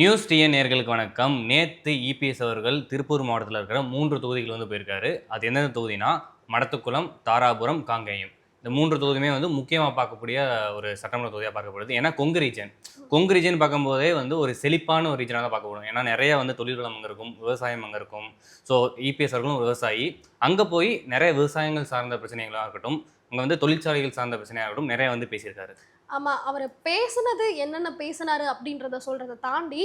News TN நேர்களுக்கு வணக்கம். நேற்று இபிஎஸ் அவர்கள் திருப்பூர் மாவட்டத்தில் இருக்கிற மூன்று தொகுதிகள் வந்து போயிருக்காரு. அது எந்தெந்த தொகுதினா மடத்துக்குளம் தாராபுரம் காங்கேயம். இந்த மூன்று தொகுதியுமே வந்து முக்கியமாக பார்க்கக்கூடிய ஒரு சட்டமன்ற தொகுதியாக பார்க்கப்படுது. ஏன்னா கொங்கு ரீஜன். கொங்கு ரீஜன் பார்க்கும்போதே வந்து ஒரு செழிப்பான ஒரு ரீஜனாக தான் பார்க்கப்படும். ஏன்னா நிறைய வந்து தொழில்களும் அங்கே இருக்கும் விவசாயம் அங்கே இருக்கும் ஸோ இபிஎஸ் அவர்களும் விவசாயி. அங்கே போய் நிறைய விவசாயங்கள் சார்ந்த பிரச்சனைகளாக இருக்கட்டும் அங்கே வந்து தொழிற்சாலைகள் சார்ந்த பிரச்சனையாக இருக்கட்டும் நிறைய வந்து பேசியிருக்காரு. ஆமா அவர் பேசுனது என்னென்ன பேசினாரு அப்படின்றத சொல்றதை தாண்டி.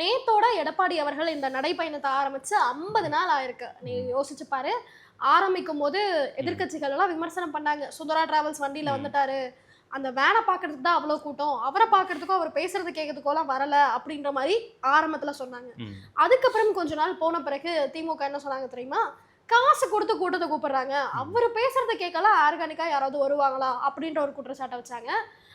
நேத்தோட எடப்பாடி அவர்கள் இந்த நடைப்பயணத்தை ஆரம்பிச்சு ஐம்பது நாள் ஆயிருக்கு. நீ யோசிச்சு பாரு. ஆரம்பிக்கும் போது எதிர்க்கட்சிகள் எல்லாம் விமர்சனம் பண்ணாங்க. சுந்தரா டிராவல்ஸ் வண்டியில. வந்துட்டாரு. அந்த வேனை பார்க்கறதுக்கு தான் அவ்வளோ கூட்டம். அவரை பார்க்கறதுக்கும் அவர் பேசுறது கேட்கறதுக்கோலாம் வரல அப்படின்ற மாதிரி ஆரம்பத்துல சொன்னாங்க. அதுக்கப்புறம் கொஞ்ச நாள் போன பிறகு திமுக என்ன சொன்னாங்க தெரியுமா? காசு கொடுத்து கூட்டத்தை கூப்பிடுறாங்க. அவர் பேசுறத கேட்கல ஆர்கானிக்கா யாராவது வருவாங்களா? அப்படின்ற ஒரு குற்றச்சாட்டை வச்சாங்க.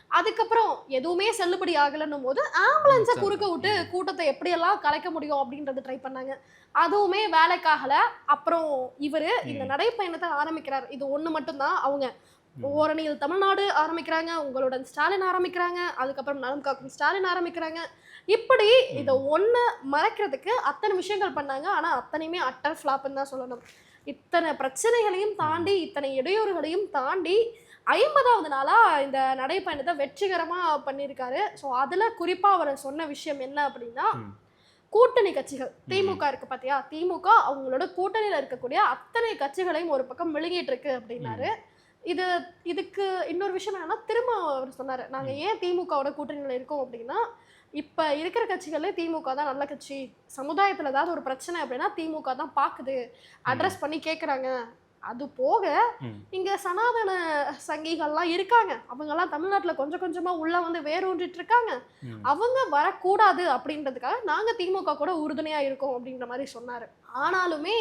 அதுக்கப்புறம் எதுவுமே செல்லுபடி ஆகலைன்னும் போது ஆம்புலன்ஸை குறுக்க விட்டு கூட்டத்தை எப்படியெல்லாம் கலைக்க முடியும் அப்படின்றது ட்ரை பண்ணாங்க. அதுவுமே வேலைக்காகல. அப்புறம் இவரு இந்த. நடைப்பயணத்தை ஆரம்பிக்கிறார். இது ஒண்ணு மட்டும்தான். அவங்க. ஓரணியில் தமிழ்நாடு ஆரம்பிக்கிறாங்க உங்களுடன் ஸ்டாலின் ஆரம்பிக்கிறாங்க அதுக்கப்புறம் நலம் காக்கும் ஸ்டாலின் ஆரம்பிக்கிறாங்க. இப்படி இதை ஒண்ணு மறைக்கிறதுக்கு அத்தனை விஷயங்கள் பண்ணாங்க. ஆனா அத்தனையுமே அட்டர் ஃபிளாப்னு தான் சொல்லணும். இத்தனை பிரச்சனைகளையும் தாண்டி இத்தனை இடையூறுகளையும் தாண்டி ஐம்பதாவது நாளா இந்த நடைப்பயணத்தை வெற்றிகரமா பண்ணியிருக்காரு. ஸோ அதுல குறிப்பா அவர் சொன்ன விஷயம் என்ன அப்படின்னா. கூட்டணி கட்சிகள் திமுக இருக்கு பாத்தியா? திமுக அவங்களோட கூட்டணியில இருக்கக்கூடிய அத்தனை கட்சிகளையும் ஒரு பக்கம் விழுங்கிட்டு இருக்கு அப்படின்னாரு. இது இதுக்கு இன்னொரு விஷயம் என்னன்னா திரும்ப அவர் சொன்னாரு. நாங்க ஏன் திமுகவோட கூட்டணியில இருக்கோம் அப்படின்னா இப்ப இருக்கிற கட்சிகளே திமுக தான் நல்ல கட்சி. சமுதாயத்துல ஏதாவது ஒரு பிரச்சனை அப்படின்னா திமுக தான் பாக்குது. அட்ரஸ் பண்ணி கேக்குறாங்க. அது போக. இங்க சனாதன சங்கிகள்லாம் இருக்காங்க அவங்கெல்லாம் தமிழ்நாட்டுல கொஞ்சம் கொஞ்சமா உள்ள வந்து வேரூன்றிட்டு இருக்காங்க. அவங்க வரக்கூடாது அப்படின்றதுக்காக நாங்க திமுக கூட உறுதுணையா இருக்கோம் அப்படின்ற மாதிரி சொன்னாரு ஆனாலுமே.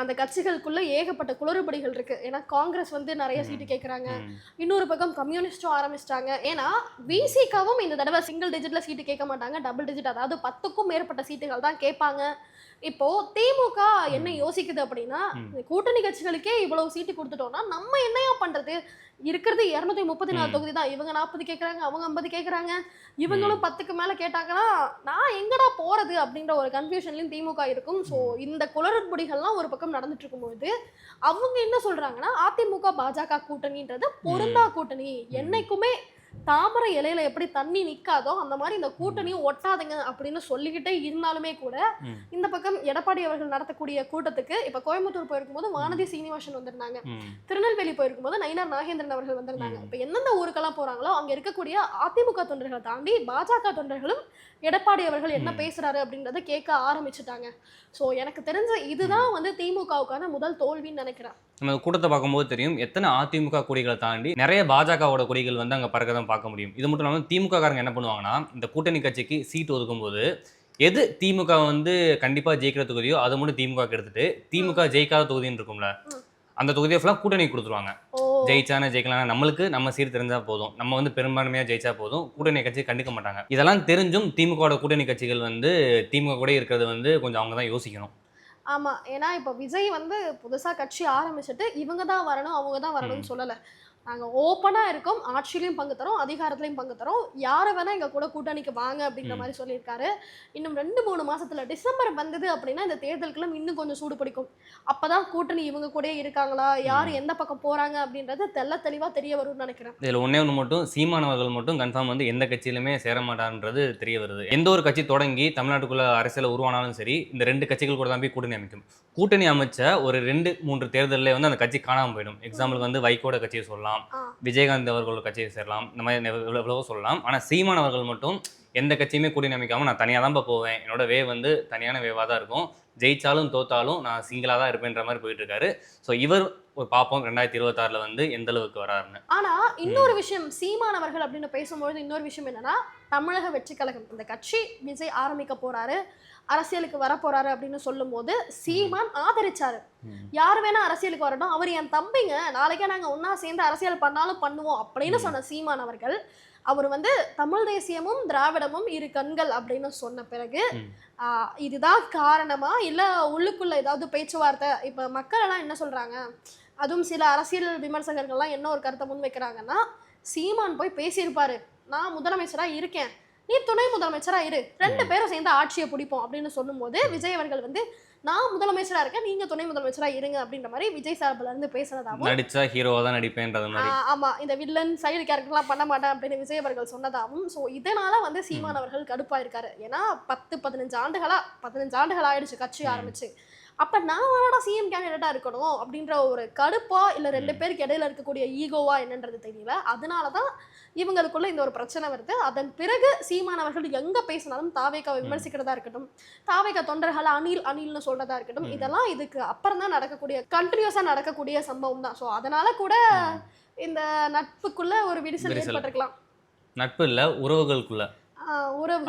அந்த கட்சிகளுக்குள்ள ஏகப்பட்ட குளறுபடிகள் இருக்கு ஏன்னா காங்கிரஸ் வந்து நிறைய. சீட்டு கேக்குறாங்க ம். இன்னொரு பக்கம் கம்யூனிஸ்டும் ஆரம்பிச்சிட்டாங்க ஏன்னா விசிகாவும் இந்த தடவை சிங்கிள் டிஜிட்ல சீட்டு கேட்க மாட்டாங்க டபுள் டிஜிட் அதாவது பத்துக்கும் மேற்பட்ட சீட்டுகள் தான் கேட்பாங்க இப்போ திமுக என்ன. யோசிக்குது அப்படின்னா கூட்டணி கட்சிகளுக்கே இவ்வளவு சீட்டு கொடுத்துட்டோம்னா நம்ம என்னையா பண்றது? இருக்கிறது இருநூத்தி முப்பத்தி நாலு. தொகுதி தான் இவங்க நாற்பது கேட்கறாங்க அவங்க ஐம்பது கேட்கறாங்க இவங்களும் பத்துக்கு மேல கேட்டாங்கன்னா நான் எங்கடா போறது அப்படின்ற ஒரு கன்ஃபியூஷன்லயும் திமுக இருக்கும். ஸோ இந்த குளறுபடிகள்லாம் ஒரு பக்கம் நடந்துட்டு இருக்கும்போது அவங்க என்ன சொல்றாங்கன்னா அதிமுக பாஜக கூட்டணின்றது பொருந்தா கூட்டணி. என்னைக்குமே தாமரை இலையில எப்படி தண்ணி நிக்காதோ அந்த மாதிரி இந்த கூட்டணியும் ஒட்டாதுங்க அப்படின்னு சொல்லிக்கிட்டே இருந்தாலுமே கூட. இந்த பக்கம் எடப்பாடி அவர்கள் நடத்தக்கூடிய கூட்டத்துக்கு இப்ப கோயம்புத்தூர் போயிருக்கும்போது வானதி சீனிவாசன் வந்திருந்தாங்க. திருநெல்வேலி போயிருக்கும்போது நயினார் நாகேந்திரன் அவர்கள் வந்திருந்தாங்க. இப்ப எந்தெந்த ஊருக்கெல்லாம் போறாங்களோ அங்க இருக்கக்கூடிய அதிமுக தொண்டர்களை தாண்டி பாஜக தொண்டர்களும் எடப்பாடி அவர்கள் என்ன. பேசுறாரு அப்படின்றத கேட்க ஆரம்பிச்சுட்டாங்க சோ எனக்கு தெரிஞ்ச இதுதான் வந்து திமுகவுக்கான முதல் தோல்வின்னு நினைக்கிறேன் நம்ம கூட்டத்தை பார்க்கும்போது தெரியும் எத்தனை அதிமுக கொடிகளை தாண்டி நிறைய பாஜகவோட கொடிகள் வந்து அங்கே பறக்க தான் பார்க்க முடியும். இது மட்டும் இல்லாமல் திமுக காரங்க என்ன பண்ணுவாங்கன்னா இந்த கூட்டணி கட்சிக்கு சீட் ஒதுக்கும்போது எது திமுக வந்து கண்டிப்பாக ஜெயிக்கிற தொகுதியோ அதை மட்டும் திமுக எடுத்துட்டு திமுக ஜெயிக்காத தொகுதின்னு இருக்கும்ல. அந்த தொகுதியை ஃபுல்லாக கூட்டணி கொடுத்துருவாங்க. ஜெயிச்சானே ஜெயிக்கலாம் நம்மளுக்கு நம்ம சீட் தெரிஞ்சா போதும். நம்ம வந்து பெரும்பான்மையாக ஜெயிச்சா போதும். கூட்டணி கட்சி கண்டுக்க மாட்டாங்க. இதெல்லாம் தெரிஞ்சும் திமுகவோட கூட்டணி கட்சிகள் வந்து திமுக கூட இருக்கிறது வந்து கொஞ்சம் அவங்க தான் யோசிக்கணும். ஆமா ஏன்னா இப்ப விஜய் வந்து புதுசா கட்சி ஆரம்பிச்சுட்டு இவங்க தான் வரணும் அவங்க தான் வரணும்னு சொல்லல. நாங்க ஓப்பனா இருக்கோம். ஆட்சியிலையும் பங்கு தரோம். அதிகாரத்திலையும் பங்கு தரோம். யாரை வேணா எங்க கூட கூட்டணிக்கு வாங்க அப்படின்ற. மாதிரி சொல்லியிருக்காரு. இன்னும் ரெண்டு மூணு மாசத்துல டிசம்பர் வந்தது அப்படின்னா இந்த தேர்தலுக்குலாம் இன்னும் கொஞ்சம் சூடு பிடிக்கும். அப்பதான் கூட்டணி இவங்க கூடயே இருக்காங்களா? யார் எந்த பக்கம் போறாங்க அப்படின்றது தெள்ள தெளிவா தெரிய வரும்னு நினைக்கிறேன். இதில் ஒன்றே ஒன்று மட்டும் சீமானவர்கள் மட்டும் கன்ஃபார்ம் வந்து எந்த கட்சியிலுமே சேர மாட்டான்றது தெரிய வருது. எந்த ஒரு கட்சி தொடங்கி தமிழ்நாட்டுக்குள்ள அரசியல் உருவானாலும் சரி இந்த ரெண்டு கட்சிகள் கூட தான் போய் கூட்டணி அமைக்கும். கூட்டணி அமைச்ச ஒரு ரெண்டு மூன்று தேர்தலில் வந்து அந்த கட்சி காணாமல் போயிடும். எக்ஸாம்பிளுக்கு வந்து வைகோட கட்சியை சொல்லலாம். ஆ. விஜயகாந்த் அவர்களோட கட்சியை சேரலாம். இந்த மாதிரி எவ்வளோ- எவ்வளவோ சொல்லலாம். ஆனால் சீமான் அவர்கள் மட்டும் எந்த கட்சியுமே கூட்டணி அமைக்காம நான் தனியாக தான் போவேன். என்னோட வே வந்து தனியான வேவாக தான் இருக்கும். ஜெயிச்சாலும் தோத்தாலும் நான் சிங்கிளாக தான் இருப்பேன்ற மாதிரி போயிட்டு இருக்காரு ஸோ இவர் ஒரு பார்ப்போம் ரெண்டாயிரத்தி இருபத்தாறில் வந்து எந்த அளவுக்கு வராருன்னு. ஆனா இன்னொரு விஷயம் சீமானவர்கள் அப்படின்னு பேசும்பொழுது இன்னொரு விஷயம் என்னன்னா தமிழக வெற்றி கழகம் இந்த கட்சி விஜய் ஆரம்பிக்க போறாரு அரசியலுக்கு வர போறாரு அப்படின்னு சொல்லும்போது சீமான் ஆதரிச்சாரு. யார் வேணா அரசியலுக்கு வரட்டும் அவர் என் தம்பிங்க நாளைக்கே நாங்க ஒண்ணா சேர்ந்து அரசியல் பண்ணாலும் பண்ணுவோம் அப்படின்னு. சொன்ன சீமான் அவர்கள் அவர் வந்து தமிழ் தேசியமும் திராவிடமும் இரு கண்கள் அப்படின்னு சொன்ன பிறகு இதுதான் காரணமா? இல்ல உள்ளுக்குள்ள ஏதாவது பேச்சுவார்த்தை? இப்ப மக்கள் எல்லாம் என்ன சொல்றாங்க? அதுவும் சில அரசியல் விமர்சகர்கள்லாம் என்ன ஒரு கருத்தை முன்வைக்கிறாங்கன்னா சீமான் போய் பேசியிருப்பாரு. நான் முதலமைச்சரா இருக்கேன். நீ துணை முதலமைச்சரா இரு. ரெண்டு பேரும் சேர்ந்து ஆட்சியை பிடிப்போம் அப்படின்னு சொல்லும்போது விஜய் அவர்கள் வந்து நான் முதலமைச்சரா இருக்கேன் நீங்க துணை முதலமைச்சரா இருங்க அப்படின்ற மாதிரி விஜய் சார்பில் இருந்து பேசுனதாகவும் நடிச்சா ஹீரோவா தான் நடிப்பேன்றது மாதிரி. ஆமா இந்த வில்லன் சைடு கேரக்டர்லாம் பண்ண மாட்டேன் அப்படின்னு விஜய் அவர்கள் சொன்னதாகவும் ஸோ இதனால வந்து சீமான் அவர்கள் கடுப்பா இருக்காரு ஏன்னா பத்து பதினஞ்சு ஆண்டுகளா பதினஞ்சு ஆண்டுகள் ஆயிடுச்சு கட்சி ஆரம்பிச்சு. அப்ப நான் வேணா சிஎம் கேண்டிடேட்டா இருக்கணும் அப்படின்ற ஒரு கடுப்பா இல்ல ரெண்டு. பேருக்கு இடையில இருக்கக்கூடிய ஈகோவா என்னன்றது தெரியல அதனாலதான் இவங்களுக்குள்ள இந்த ஒரு பிரச்சனை வருது அதன் பிறகு சீமான் அவர்கள் எங்க பேசினாலும் தாவேக்காவை ம். விமர்சிக்கிறதா இருக்கட்டும் தாவேக்கா தொண்டர்கள் அணில் அணில்னு சொல்றதா இருக்கட்டும். இதெல்லாம் இதுக்கு அப்புறம் தான் நடக்கக்கூடிய கண்டினியூஸா நடக்கக்கூடிய சம்பவம் தான் ஸோ அதனால கூட. இந்த நட்புக்குள்ள ஒரு விரிசல். ஏற்பட்டிருக்கலாம் நட்பு இல்ல உறவுகளுக்குள்ள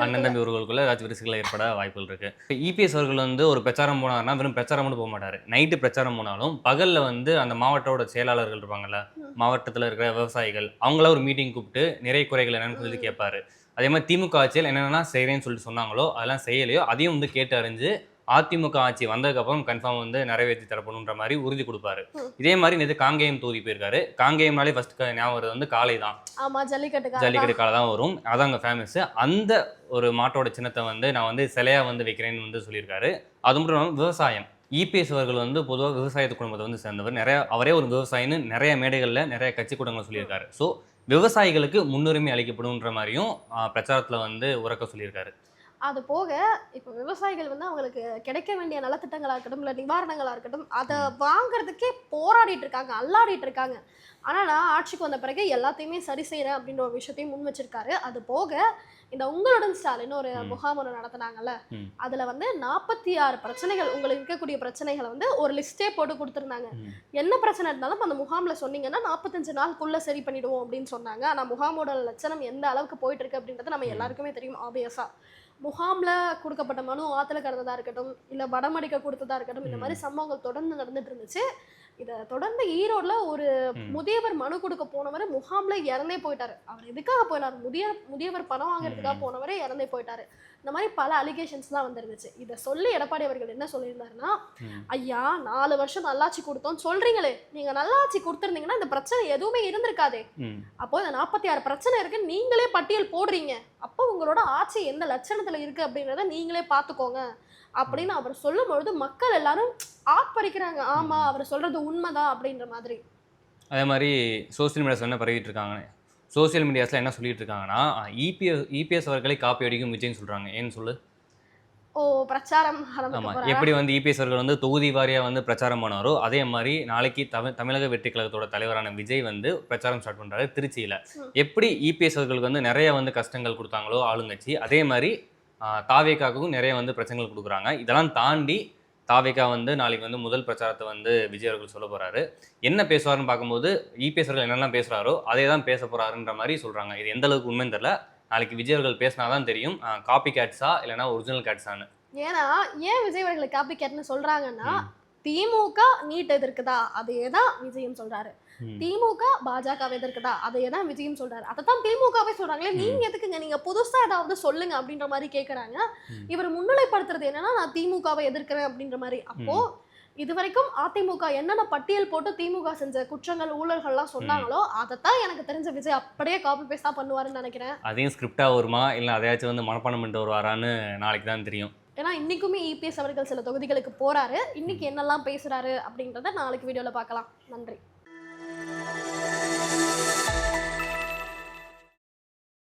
அண்ணன் தம்பி உறவுகளுக்குள்ள ஏதாச்சும் விரிசல்கள் ஏற்பட வாய்ப்புகள் இருக்கு. இபிஎஸ் அவர்கள் வந்து ஒரு பிரச்சாரம் போனாருன்னா வெறும் பிரச்சாரம் மட்டும் போக மாட்டாரு. நைட்டு பிரச்சாரம் போனாலும் பகல்ல வந்து அந்த மாவட்டத்தோட செயலாளர்கள் இருப்பாங்கல்ல. மாவட்டத்துல இருக்கிற விவசாயிகள் அவங்கள ஒரு மீட்டிங் கூப்பிட்டு நிறை குறைகள் என்னன்னு சொல்லி கேட்பாரு. அதே மாதிரி திமுக ஆட்சியில் என்னென்ன செய்கிறேன்னு சொல்லிட்டு சொன்னாங்களோ அதெல்லாம் செய்யலையோ அதையும் வந்து கேட்டு அறிஞ்சு அதிமுக ஆட்சி வந்ததுக்கப்புறம் கன்ஃபார்ம் வந்து நிறைவேற்றி தரப்படுன்ற மாதிரி உறுதி கொடுப்பாரு. இதே மாதிரி நேற்று காங்கேயம் தொகுதி போயிருக்காரு. காங்கேயம்னாலே ஃபர்ஸ்ட் ஞாபகம் வருது வந்து காளை தான். ஆமா ஜல்லிக்கட்டுக்காக ஜல்லிக்கட்டு காலை தான் வரும். அதான் அங்கே ஃபேமஸ் அந்த ஒரு மாட்டோட சின்னத்தை வந்து நான் வந்து சிலையா வந்து வைக்கிறேன்னு வந்து சொல்லியிருக்காரு. அது மட்டும் இல்லாமல் விவசாயம். இபிஎஸ் அவர்கள் வந்து பொதுவாக விவசாயத்து குடும்பத்தை வந்து சேர்ந்தவர். நிறைய அவரே ஒரு விவசாயின்னு நிறைய மேடைகளில் நிறைய கட்சி கூட்டங்கள் சொல்லியிருக்காரு. ஸோ விவசாயிகளுக்கு முன்னுரிமை அளிக்கப்படும்ன்ற மாதிரியும் பிரச்சாரத்தில் வந்து உறக்க சொல்லியிருக்காரு. அது போக இப்போ விவசாயிகள் வந்து அவங்களுக்கு கிடைக்க வேண்டிய நலத்திட்டங்களா இருக்கட்டும் இல்லை நிவாரணங்களா இருக்கட்டும் அதை வாங்குறதுக்கே போராடிட்டு இருக்காங்க அல்லாடிட்டு இருக்காங்க ஆனா நான் ஆட்சிக்கு வந்த பிறகு எல்லாத்தையுமே சரி செய்யறேன் அப்படின்ற ஒரு விஷயத்தையும் முன் வச்சிருக்காரு அது போக இந்த உங்களுடன் ஸ்டாலின் ஒரு. முகாம் ஒன்று நடத்துனாங்கல்ல. அதுல வந்து நாற்பத்தி ஆறு பிரச்சனைகள் உங்களுக்கு இருக்கக்கூடிய பிரச்சனைகளை வந்து ஒரு லிஸ்டே போட்டு கொடுத்துருந்தாங்க. என்ன பிரச்சனை இருந்தாலும் அந்த முகாம்ல சொன்னீங்கன்னா நாற்பத்தஞ்சு நாளுக்குள்ள சரி பண்ணிடுவோம் அப்படின்னு சொன்னாங்க ஆனா முகாமோட லட்சணம் எந்த அளவுக்கு போயிட்டு இருக்கு அப்படின்றது நம்ம. எல்லாருக்குமே தெரியும் ஆபியஸா முகாம்ல கொடுக்கப்பட்ட மனு ஆத்துல கடந்ததா இருக்கட்டும் இல்ல வடமடிக்க கொடுத்ததா இருக்கட்டும் இந்த. மாதிரி சம்பவங்கள் தொடர்ந்து நடந்துட்டு இருந்துச்சு இதை தொடர்ந்து ஈரோட்ல ஒரு. முதியவர் மனு கொடுக்க போனவர் முகாம்ல இறந்தே போயிட்டாரு. அவர் எதுக்காக போயினார்? முதிய முதியவர் பணம் வாங்குறதுக்காக. போனவரே இறந்தே போயிட்டாரு. இந்த மாதிரி பல அலிகேஷன்ஸ்லாம் வந்துருந்துச்சு. இதை சொல்லி எடப்பாடி அவர்கள் என்ன சொல்லியிருந்தாருன்னா. ஐயா நாலு வருஷம் நல்லாட்சி கொடுத்தோம் சொல்றீங்களே. நீங்க நல்லாட்சி கொடுத்துருந்தீங்கன்னா இந்த பிரச்சனை எதுவுமே இருந்திருக்காதே. அப்போ இந்த நாற்பத்தி ஆறு பிரச்சனை இருக்குன்னு நீங்களே பட்டியல் போடுறீங்க. அப்போ உங்களோட ஆட்சி எந்த லட்சணத்துல இருக்கு அப்படின்றத நீங்களே பார்த்துக்கோங்க. அப்படின்னு அவர் சொல்லும் பொழுது மக்கள் எல்லாரும் ஆட்பறிக்கிறாங்க ஆமா. அவர் சொல்றது உண்மைதான் அப்படின்ற மாதிரி. அதே மாதிரி சோஷியல் மீடியாஸ் என்ன பரவிட்டு இருக்காங்க சோஷியல் மீடியாஸில் என்ன சொல்லிட்டு இருக்காங்கன்னா இபிஎஸ் இபிஎஸ் அவர்களை காப்பி அடிக்கும் விஜய்னு சொல்கிறாங்க ஏன்னு சொல்லு? ஓ பிரச்சாரம் ஆமா. ஆரம்பிக்க போறாரா? எப்படி வந்து இபிஎஸ் அவர்கள் வந்து தொகுதி வாரியா வந்து பிரச்சாரம் பண்ணாரோ அதே மாதிரி நாளைக்கு தமிழ் தமிழக வெற்றி கழகத்தோட தலைவரான விஜய் வந்து பிரச்சாரம் ஸ்டார்ட் பண்றாரு திருச்சியில. எப்படி இபிஎஸ் அவர்களுக்கு வந்து நிறைய வந்து கஷ்டங்கள் கொடுத்தாங்களோ ஆளுங்கட்சி அதே மாதிரி தாவேக்காவுக்கும் நிறைய வந்து பிரச்சனைகள் கொடுக்குறாங்க. இதெல்லாம் தாண்டி தாவேக்கா வந்து நாளைக்கு வந்து முதல் பிரச்சாரத்தை வந்து விஜய் அவர்கள் சொல்ல போறாரு. என்ன பேசுவாருன்னு பார்க்கும்போது இபிஎஸ் அவர்கள் என்னெல்லாம் பேசுறாரோ அதே தான் பேச போறாருன்ற மாதிரி சொல்றாங்க. இது எந்த அளவுக்கு உண்மைன்னு தெரியல. நாளைக்கு விஜய் அவர்கள் பேசினாதான் தெரியும். காப்பி கேட்ஸா இல்லைன்னா ஒரிஜினல் கேட்ஸான்னு ஏன்னா ஏன் விஜய் அவர்களை காப்பி கேட்னு சொல்றாங்கன்னா ம். திமுக நீட் எதிர்க்குதா? அதே தான் விஜயம் சொல்றாரு. ம். திமுக பாஜக எதிர்க்குதா அதே தான் விஜயம் சொல்றாரு. அதைத்தான் திமுகவே சொல்றாங்களே. நீங்க எதுக்குங்க? நீங்க புதுசா ஏதாவது சொல்லுங்க அப்படின்ற மாதிரி கேக்குறாங்க. ம். இவர் முன்னிலைப்படுத்துறது என்னன்னா நான் திமுகவை எதிர்க்கிறேன் அப்படின்ற மாதிரி. அப்போ இது வரைக்கும் அதிமுக என்னென்ன பட்டியல் போட்டு திமுக செஞ்ச குற்றங்கள் ஊழல்கள்லாம் சொன்னாங்களோ அதைத்தான் எனக்கு தெரிஞ்ச விஜய் அப்படியே காப்பி பேஸ்டா பண்ணுவாருன்னு நினைக்கிறேன். அதையும் ஸ்கிரிப்டாக வருமா? இல்லை அதையாச்சும் வந்து மனப்பாடம் பண்ணிட்டு வருவாரான்னு நாளைக்கு தான் தெரியும். ஏன்னா இன்னைக்குமே இபிஎஸ் அவர்கள் சில தொகுதிகளுக்கு போறாரு. இன்னைக்கு என்னெல்லாம் பேசுறாரு அப்படின்றத நாளைக்கு வீடியோல பார்க்கலாம். நன்றி.